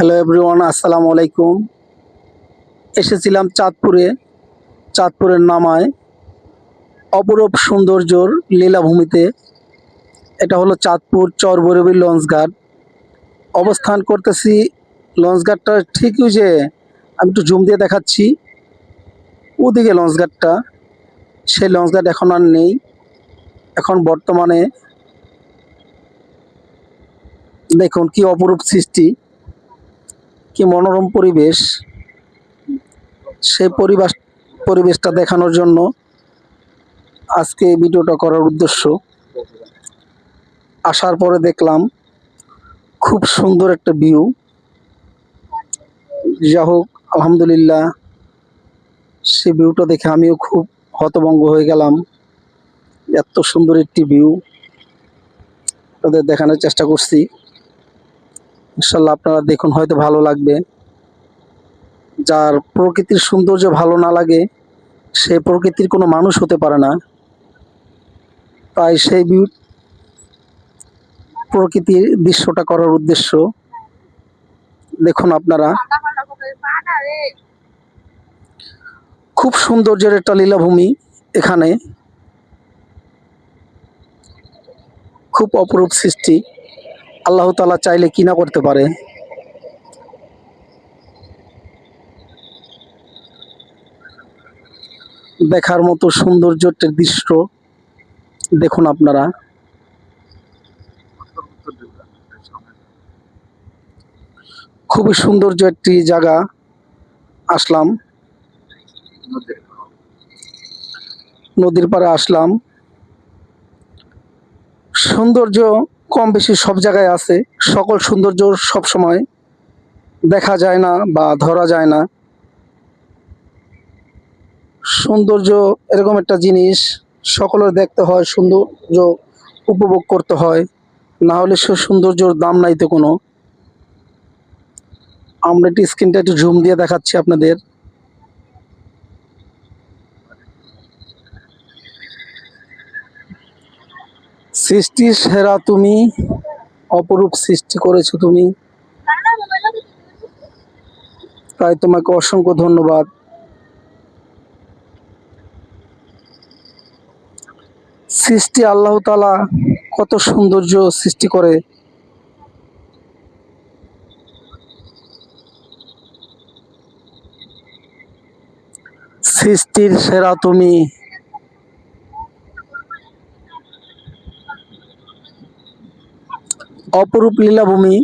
Hello everyone আসসালামু আলাইকুম এসেছিলাম চাঁদপুরে। চাঁদপুরের নামায়। অপরূপ সৌন্দর্যর লীলাভূমিতে। এটা হলো চাঁদপুর চরবরবী লঞ্চঘাট অবস্থান করতেছি লঞ্চঘাটটা ঠিকই যে আমি একটু জুম দিয়ে দেখাচ্ছি। ওদিকে লঞ্চঘাটটা সেই লঞ্চঘাট এখন আর নেই। এখন বর্তমানে দেখুন কি অপরূপ সৃষ্টি। কি মনোরম পরিবেশ? সেই পরিবেশ, পরিবেশটা দেখানোর জন্য আজকে এই ভিডিওটা করার উদ্দেশ্য। আসার পরে দেখলাম খুব সুন্দর একটা ভিউ যা হোক, আলহামদুলিল্লাহ সেই ভিউটা দেখে আমিও খুব হতভঙ্গ হয়ে গেলাম। এত সুন্দর একটি ভিউ তাদের দেখানোর চেষ্টা করছি। ইনশাল্লাহ আপনারা দেখুন, হয়তো ভালো লাগবে। যার প্রকৃতির সৌন্দর্য ভালো না লাগে, সে প্রকৃতির কোনো মানুষ হতে পারে না। তাই সেই প্রকৃতির দৃশ্যটা করার উদ্দেশ্য। দেখুন আপনারা। খুব সৌন্দর্যের একটা লীলাভূমি এখানে। খুব অপরূপ সৃষ্টি। আল্লাহ তালা চাইলে কি না করতে পারে? দেখার মতো সৌন্দর্য একটা দৃশ্য দেখুন আপনারা। খুবই সৌন্দর্য একটি জায়গা। আসলাম। নদীর পাড়ে আসলাম। সৌন্দর্য কম বেশি সব জায়গায় আছে। সকল সৌন্দর্য সব সময় দেখা যায় না বা ধরা যায় না। সৌন্দর্য এরকম একটা জিনিস সকলের দেখতে হয়, সৌন্দর্য উপভোগ করতে হয়। না হলে সে সৌন্দর্যর দাম নাই তো কোনো। আমরা একটু স্ক্রিনটা একটু জুম দিয়ে দেখাচ্ছি আপনাদের। সৃষ্টির সেরা তুমি, অপরূপ সৃষ্টি করেছ তুমি। তাই তোমাকে অসংখ্য ধন্যবাদ। সৃষ্টি আল্লাহ তালা কত সৌন্দর্য সৃষ্টি করে। সৃষ্টির সেরা তুমি। অপরূপ লীলাভূমি